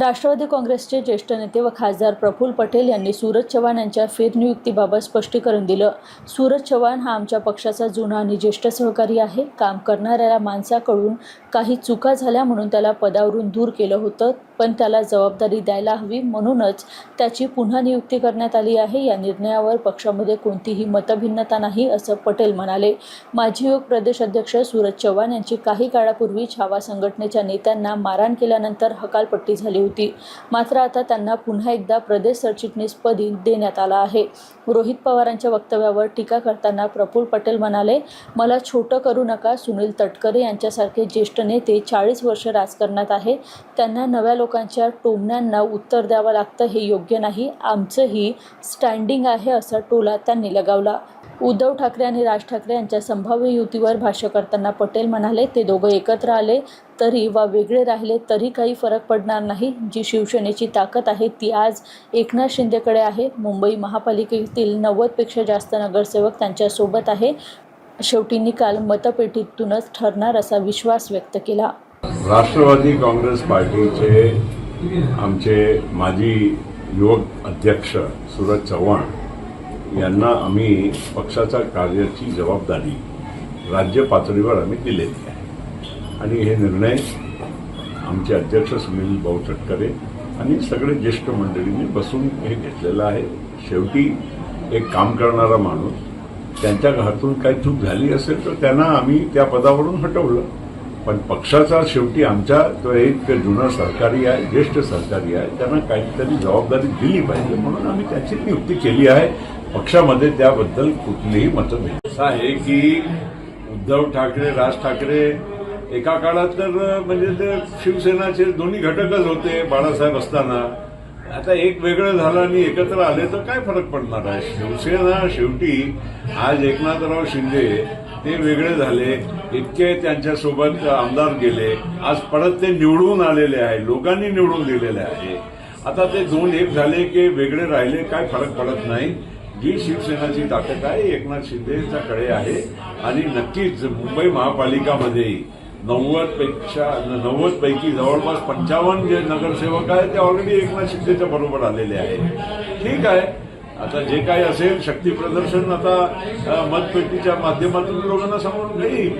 राष्ट्रवादी काँग्रेसचे ज्येष्ठ नेते व खासदार प्रफुल्ल पटेल यांनी सूरज चव्हाण यांच्या फेरनियुक्तीबाबत स्पष्टीकरण दिलं. सूरज चव्हाण हा आमच्या पक्षाचा जुना आणि ज्येष्ठ सहकारी आहे. काम करणाऱ्या माणसाकडून काही चुका झाल्या म्हणून त्याला पदावरून दूर केलं होतं. पण त्याला जबाबदारी द्यायला हवी म्हणूनच त्याची पुन्हा नियुक्ती करण्यात आली आहे. या निर्णयावर पक्षामध्ये कोणतीही मतभिन्नता नाही असं पटेल म्हणाले. माजी युवक प्रदेश अध्यक्ष सूरज चव्हाण यांची काही काळापूर्वी छावा संघटनेच्या नेत्यांना मारहाण केल्यानंतर हकालपट्टी झाली होती. मात्र आता त्यांना पुन्हा एकदा प्रदेश सरचिटणीसपदी देण्यात आला आहे. रोहित पवारांच्या वक्तव्यावर टीका करताना प्रफुल्ल पटेल म्हणाले मला छोटं करू नका. सुनील तटकरे यांच्यासारखे ज्येष्ठ नेते चाळीस वर्ष राजकारणात आहे. त्यांना नव्या लोक लोकांच्या टोमण्यांना उत्तर द्यावं लागतं हे योग्य नाही. आमचंही स्टँडिंग आहे असा टोला त्यांनी लगावला. उद्धव ठाकरे आणि राज ठाकरे यांच्या संभाव्य युतीवर भाष्य करताना पटेल म्हणाले ते दोघं एकत्र आले तरी वा वेगळे राहिले तरी काही फरक पडणार नाही. जी शिवसेनेची ताकद आहे ती आज एकनाथ शिंदेकडे आहे. मुंबई महापालिकेतील नव्वदपेक्षा जास्त नगरसेवक त्यांच्यासोबत आहे. शेवटी निकाल मतपेटीतूनच ठरणार असा विश्वास व्यक्त केला. राष्ट्रवादी काँग्रेस पार्टीचे आमचे माजी युवक अध्यक्ष सूरज चव्हाण यांना आम्ही पक्षाच्या कार्याची जबाबदारी राज्य पातळीवर आम्ही दिलेली आहे. आणि हे निर्णय आमचे अध्यक्ष सुनील भाऊ तटकरे आणि सगळे ज्येष्ठ मंडळींनी बसून हे घेतलेलं आहे. शेवटी एक काम करणारा माणूस त्यांच्या घरातून काही चूक झाली असेल तर त्यांना आम्ही त्या पदावरून हटवलं. पण पक्षाचा शेवटी आमच्या तो एक जुना सरकारी आहे ज्येष्ठ सरकारी आहे त्यांना काहीतरी जबाबदारी दिली पाहिजे म्हणून आम्ही त्याची नियुक्ती केली आहे. पक्षामध्ये त्याबद्दल कुठलीही मतभेद असं आहे की उद्धव ठाकरे राज ठाकरे एका काळात तर म्हणजे ते शिवसेनाचे दोन्ही घटकच होते बाळासाहेब असताना. आता एक वेगळं झालं आणि एकत्र आले तर काय फरक पडणार आहे? शिवसेना शेवटी आज एकनाथराव शिंदे ते वेगळे झाले इतके त्यांच्यासोबत आमदार गेले आज परत ते निवडून आलेले आहे लोकांनी निवडून दिलेले आहे. आता ते दोन एक झाले की वेगळे राहिले काय फरक पडत नाही. जी शिवसेनाची ताकद आहे एकनाथ शिंदेच्याकडे आहे. आणि नक्कीच मुंबई महापालिकामध्येही नव्वदपेक्षा नव्वद पैकी जवळपास पंचावन्न जे नगरसेवक आहेत ते ऑलरेडी एकनाथ शिंदेच्या बरोबर आलेले आहेत. ठीक आहे. आता जे काही असेल शक्ती प्रदर्शन आता मतपेटीच्या माध्यमातून लोकांना समोर येईल